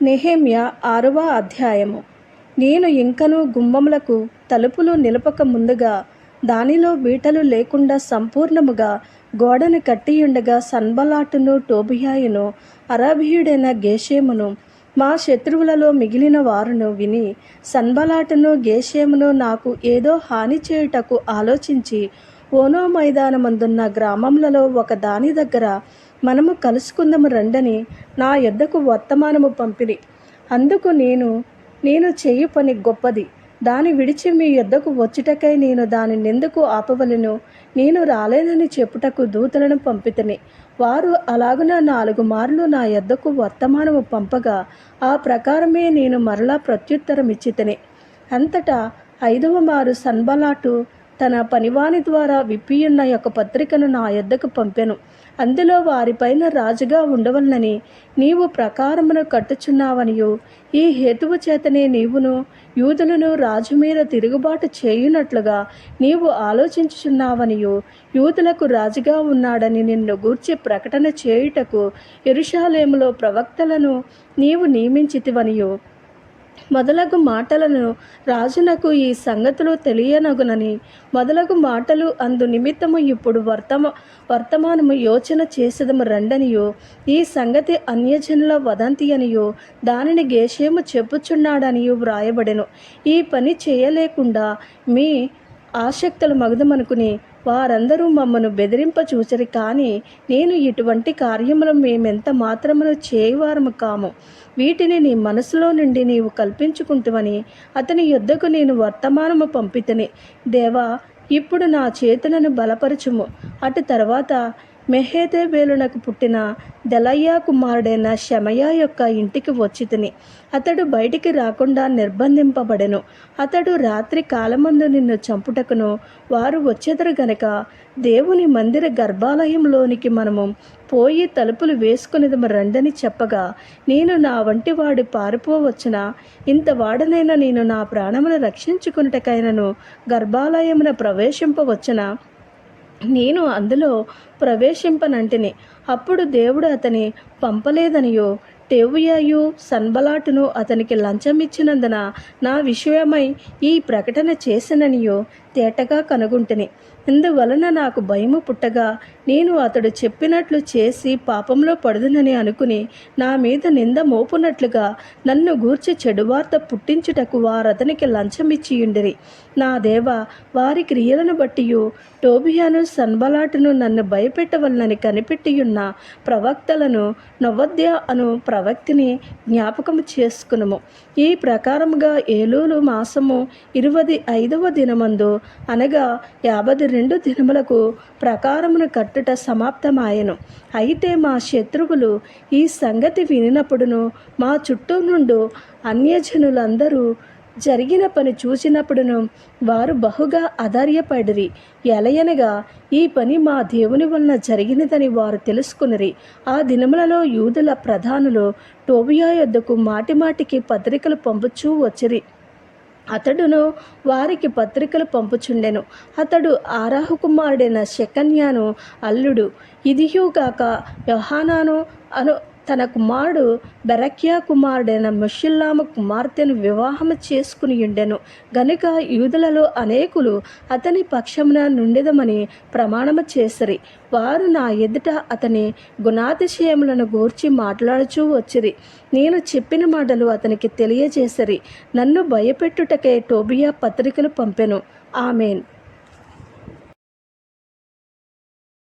నెహేమ్య ఆరవ అధ్యాయము. నేను ఇంకను గుమ్మములకు తలుపులు నిలపక ముందుగా దానిలో బీటలు లేకుండా సంపూర్ణముగా గోడను కట్టియుండగా సన్బలాటును టోబియాయును అరబీయుడైన గేషేమును మా శత్రువులలో మిగిలిన వారును విని సన్బలాటును గేషేమును నాకు ఏదో హాని చేయుటకు ఆలోచించి ఓనో మైదానమందున్న గ్రామములలో ఒక దాని దగ్గర మనము కలుసుకుందము రండని నా యొద్దకు వర్తమానము పంపిరి. అందుకు నేను నేను చేయు పని గొప్పది. దాని విడిచి మీ యొద్దకు వచ్చుటకై నేను దాని నెందుకు ఆపవలెను. నేను రాలేనని చెప్పుటకు దూతలను పంపితని. వారు అలాగున నాలుగు మార్లు నా యొద్దకు వర్తమానము పంపగా ఆ ప్రకారమే నేను మరలా ప్రత్యుత్తరం ఇచ్చితని అంతటా ఐదవ మారు సన్బలాటు తన పనివాని ద్వారా విప్పియున్న యొక్క పత్రికను నా యొద్దకు పంపెను. అందులో వారిపైన రాజుగా ఉండవలనని నీవు ప్రకారమును కట్టుచున్నావనియు. ఈ హేతువు చేతనే నీవును యూదులను రాజు మీద తిరుగుబాటు చేయునట్లుగా నీవు ఆలోచించుచున్నావనియు. యూదులకు రాజుగా ఉన్నాడని నిన్ను గూర్చి ప్రకటన చేయుటకు ఎరుషాలేములో ప్రవక్తలను నీవు నియమించితివనియు. మొదలగు మాటలను రాజునకు ఈ సంగతులు తెలియనగునని మొదలగు మాటలు అందు నిమిత్తము ఇప్పుడు వర్తమ వర్తమానము యోచన చేసేదము రండనియో ఈ సంగతి అన్యజనుల వదంతి అనియో దానిని గేషేము చెప్పుచున్నాడనియో వ్రాయబడెను. ఈ పని చేయలేకుండా మీ ఆసక్తులు మగదమనుకుని వారందరూ మమ్మను బెదిరింప చూచరు కానీ నేను ఇటువంటి కార్యములు మేమెంత మాత్రమును చేయవారము కాము. వీటిని నీ మనసులో నుండి నీవు కల్పించుకుంటువని అతని యుద్ధకు నేను వర్తమానము పంపితని. దేవా ఇప్పుడు నా చేతులను బలపరచుము. అటు తర్వాత మెహేదేబేలునకు పుట్టిన దెలయ్యా కుమారుడైన శమయా యొక్క ఇంటికి వచ్చి తిని అతడు బయటికి రాకుండా నిర్బంధింపబడెను. అతడు రాత్రి కాలమందు నిన్ను చంపుటకును వారు వచ్చెదరు గనక దేవుని మందిర గర్భాలయంలోనికి మనము పోయి తలుపులు వేసుకునేదము రండని చెప్పగా నేను నా వంటి వాడు పారిపోవచ్చున? ఇంత వాడనైనా నేను నా ప్రాణమును రక్షించుకున్నటకైనను గర్భాలయమున ప్రవేశింపవచ్చునా? నేను అందులో ప్రవేశింపనంటిని. అప్పుడు దేవుడు అతని పంపలేదనియో టేవుయాయు సన్బలాటును అతనికి లంచం ఇచ్చినందున నా విషయమై ఈ ప్రకటన చేసిననియో తేటగా కనుగొంటిని. ఇందువలన నాకు భయము పుట్టగా నేను అతడు చెప్పినట్లు చేసి పాపంలో పడుదునని అనుకుని నా మీద నింద మోపునట్లుగా నన్ను గూర్చి చెడువార్త పుట్టించుటకు వారతనికి లంచం ఇచ్చియుండిరి నా దేవ వారి క్రియలను బట్టి టోబియాను సన్బలాటును నన్ను భయపెట్టవలనని కనిపెట్టియున్న ప్రవక్తలను నవద్య అను ప్రవక్తిని జ్ఞాపకం చేసుకునము. ఈ ప్రకారముగా ఏలూలు మాసము ఇరవై ఐదవ దినమందు అనగా యాభై రెండు దినములకు ప్రకారమును కట్టుట సమాప్తమాయను. అయితే మా శత్రువులు ఈ సంగతి వినినప్పుడును మా చుట్టూ నుండు అన్యజనులందరూ జరిగిన పని చూసినప్పుడును వారు బహుగా అధైర్యపడిరి. ఎలయనగా ఈ పని మా దేవుని వలన జరిగినదని వారు తెలుసుకునిరి. ఆ దినములలో యూదుల ప్రధానులు టోబియా యొద్దకు మాటిమాటికి పత్రికలు పంపుచూ వచ్చిరి. అతడును వారికి పత్రికలు పంపుచుండెను. అతడు ఆరాహు కుమారుడైన శకన్యాను అల్లుడు. ఇదిహుగాక యోహానాను అను తన కుమారుడు బెరక్యా కుమారుడైన ముషిల్లామ కుమార్తెను వివాహం చేసుకుని ఉండెను. గనుక యూదులలో అనేకులు అతని పక్షమున నుండిదమని ప్రమాణము చేసిరి. వారు నా ఎదుట అతని గుణాతిశయములను గూర్చి మాట్లాడుచూ వచ్చిరి. నేను చెప్పిన మాటలు అతనికి తెలియజేసిరి. నన్ను భయపెట్టుటకే టోబియా పత్రికను పంపెను. ఆమెన్.